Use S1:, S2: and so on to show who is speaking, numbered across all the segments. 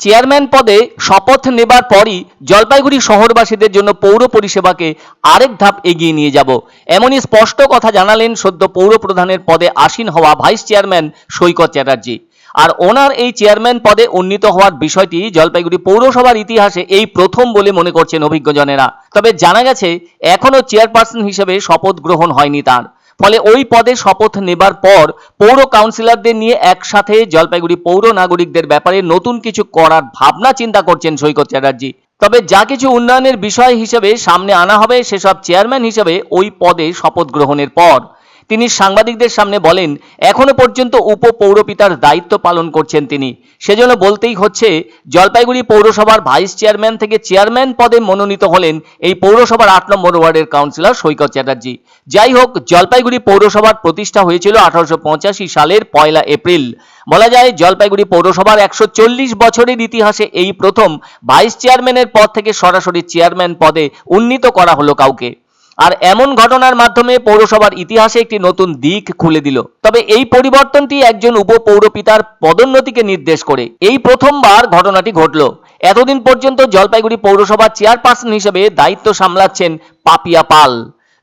S1: Chairman পদে শপথ নেবার পরই জলপাইগুড়ি শহরবাসীদের জন্য পৌর পরিষেবাকে আরেক ধাপ এগিয়ে নিয়ে যাব। এমনই স্পষ্ট কথা জানালেন সদ্য পৌর প্রধানের পদে আসীন হওয়া ভাইস চেয়ারম্যান সৈকত চ্যাটার্জি। আর ওনার এই চেয়ারম্যান পদে উন্নীত হওয়ার বিষয়টি জলপাইগুড়ি পৌরসভার ইতিহাসে এই প্রথম বলে মনে করছেন অভিজ্ঞজনেরা। তবে জানা গেছে, এখনও চেয়ারপারসন হিসেবে শপথ গ্রহণ হয়নি তার। ফলে ওই পদে শপথ নেবার পর পৌর কাউন্সিলরদের নিয়ে একসাথে জলপাইগুড়ি পৌর নাগরিকদের ব্যাপারে নতুন কিছু করার ভাবনা চিন্তা করছেন সৈকত চ্যাটার্জি। তবে যা কিছু উন্নয়নের বিষয় হিসেবে সামনে আনা হবে, সেসব চেয়ারম্যান হিসেবে ওই পদে শপথ গ্রহণের পর তিনি সাংবাদিকদের সামনে বলেন, এখনও পর্যন্ত উপ পৌরপিতার দায়িত্ব পালন করছেন তিনি। সেজন্য বলতেই হচ্ছে, জলপাইগুড়ি পৌরসভার ভাইস চেয়ারম্যান থেকে চেয়ারম্যান পদে মনোনীত হলেন এই পৌরসভার আট নম্বর ওয়ার্ডের কাউন্সিলর সৈকত চ্যাটার্জি। যাই হোক, জলপাইগুড়ি পৌরসভার প্রতিষ্ঠা হয়েছিল আঠারোশো পঁচাশি সালের পয়লা এপ্রিল। বলা যায়, জলপাইগুড়ি পৌরসভার একশো চল্লিশ বছরের ইতিহাসে এই প্রথম ভাইস চেয়ারম্যানের পদ থেকে সরাসরি চেয়ারম্যান পদে উন্নীত করা হলো কাউকে। আর এমন ঘটনার মাধ্যমে পৌরসভার ইতিহাসে একটি নতুন দিক খুলে দিল। তবে এই পরিবর্তনটি একজন উপপৌরপিতার পদোন্নতিকে নির্দেশ করে। এই প্রথমবার ঘটনাটি ঘটল। এতদিন পর্যন্ত জলপাইগুড়ি পৌরসভার চেয়ারপারসন হিসেবে দায়িত্ব সামলাচ্ছেন পাপিয়া পাল।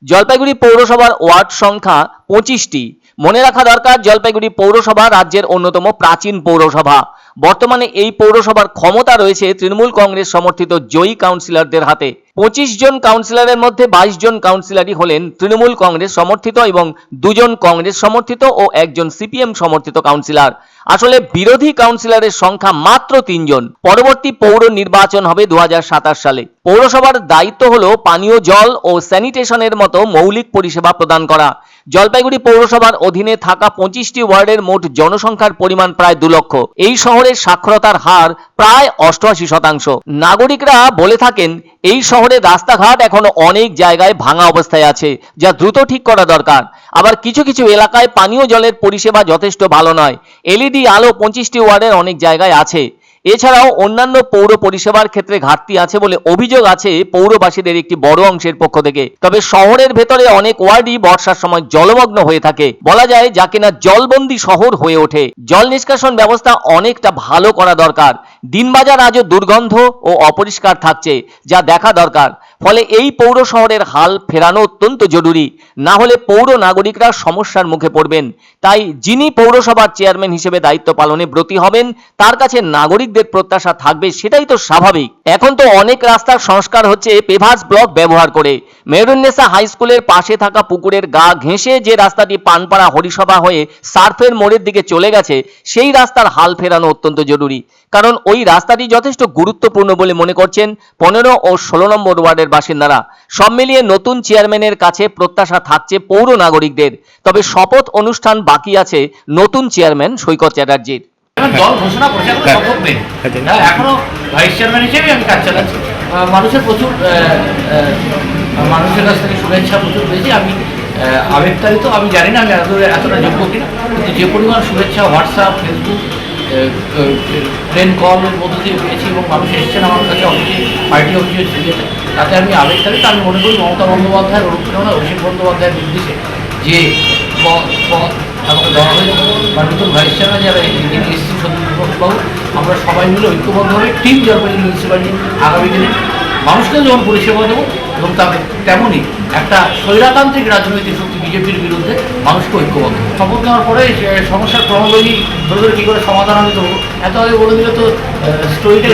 S1: জলপাইগুড়ি পৌরসভার ওয়ার্ড সংখ্যা পঁচিশটি। মনে রাখা দরকার, জলপাইগুড়ি পৌরসভা রাজ্যের অন্যতম প্রাচীন পৌরসভা। বর্তমানে এই পৌরসভার ক্ষমতা রয়েছে তৃণমূল কংগ্রেস সমর্থিত জয়ী কাউন্সিলরদের হাতে। পঁচিশ জন কাউন্সিলরের মধ্যে বাইশ জন কাউন্সিলরই হলেন তৃণমূল কংগ্রেস সমর্থিত এবং দুজন কংগ্রেস সমর্থিত ও একজন সিপিএম সমর্থিত কাউন্সিলর আসলে বিরোধী কাউন্সিলরের সংখ্যা মাত্র তিনজন পরবর্তী পৌর নির্বাচন হবে দু হাজার সাতাশ সালে। পৌরসভার দায়িত্ব হল পানীয় জল ও স্যানিটেশনের মতো মৌলিক পরিষেবা প্রদান করা। জলপাইগুড়ি পৌরসভার অধীনে থাকা পঁচিশটি ওয়ার্ডের মোট জনসংখ্যার পরিমাণ প্রায় দু লক্ষ। এই শহরের সাক্ষরতার হার প্রায় অষ্টআশি শতাংশ। নাগরিকরা বলে থাকেন, এই শহরের রাস্তাঘাট এখন অনেক জায়গায় ভাঙা অবস্থায় আছে, যা দ্রুত ঠিক করা দরকার। আবার কিছু কিছু এলাকায় পানীয় জলের পরিষেবা যথেষ্ট ভালো নয়। এলইডি আলো পঁচিশটি ওয়ার্ডের অনেক জায়গায় আছে। এছাড়াও অন্যান্য পৌর পরিষেবার ক্ষেত্রে ঘাটতি আছে বলে অভিযোগ আছে পৌরবাসীদের একটি বড় অংশের পক্ষ থেকে। তবে শহরের ভেতরে অনেক ওয়ার্ডই বর্ষার সময় জলমগ্ন হয়ে থাকে। বলা যায়, যা কিনা জলবন্দি শহর হয়ে ওঠে। জল নিষ্কাশন ব্যবস্থা অনেকটা ভালো করা দরকার। দিনবাজার আজও দুর্গন্ধ ও অপরিষ্কার থাকছে, যা দেখা দরকার। ফলে এই পৌর শহরের হাল ফেরানো অত্যন্ত জরুরি। না হলে পৌর নাগরিকরা সমস্যার মুখে পড়বেন। তাই যিনি পৌরসভার চেয়ারম্যান হিসেবে দায়িত্ব পালনে ব্রতী হবেন, তার কাছে নাগরিকদের প্রত্যাশা থাকবে সেটাই তো স্বাভাবিক। এখন তো অনেক রাস্তার সংস্কার হচ্ছে পেভাস ব্লক ব্যবহার করে। মেরুন্নেসা হাই স্কুলের পাশে থাকা পুকুরের গা ঘেঁষে যে রাস্তাটি পানপাড়া হরিসভা হয়ে সার্ফের মোড়ের দিকে চলে গেছে, সেই রাস্তার হাল ফেরানো অত্যন্ত জরুরি। কারণ ওই রাস্তাটি যথেষ্ট গুরুত্বপূর্ণ বলে মনে করছেন পনেরো ও ষোলো নম্বর ওয়ার্ডের বাসিন্দারা। সব মিলিয়ে নতুন চেয়ারম্যানের কাছে প্রত্যাশা থাকছে পৌর নাগরিকদের। তবে শপথ অনুষ্ঠান বাকি আছে নতুন চেয়ারম্যান সৈকত চ্যাটার্জির।
S2: দল ঘোষণা করছে এখনও শপথ নেই। হ্যাঁ, এখনও ভাইস চেয়ারম্যান হিসেবে আমি কাজ চালাচ্ছি। মানুষের প্রচুর মানুষের কাছ থেকে শুভেচ্ছা প্রচুর পেয়েছি। আমি আবেগতাড়িত আমি জানি না আমি এতটা যোগ্য কিনা। কিন্তু যে পরিমাণ শুভেচ্ছা হোয়াটসঅ্যাপ ফেসবুক ট্রেন কলের মধ্য দিয়ে পেয়েছি এবং মানুষ এসেছেন আমার কাছে অফিসে পার্টি অফিসে যেতে তাতে আমি আবেগতাড়িত আমি মনে করি মমতা বন্দ্যোপাধ্যায়ের অনুপ্রেরণা, অভিষেক বন্দ্যোপাধ্যায়ের নির্দেশে যে আমাকে ভাইস চেয়ারম্যান যারা যিনি এসেছেন সত্যবাবু আমরা সবাই মিলে ঐক্যবদ্ধভাবে টিম জলপাইগুড়ি মিউনিসিপ্যালিটি আগামী দিনে মানুষকে যেমন পরিষেবা দেবো এবং তাকে তেমনই একটা স্বৈরাতান্ত্রিক রাজনৈতিক শক্তি বিজেপির বিরুদ্ধে মানুষকে ঐক্যবদ্ধ। শপথ নেওয়ার পরে সমস্যার ক্রমোলজি ধরে ধরে কী করে সমাধান আমি দেবো এত আগে বলে দিলে তো স্টোরিটা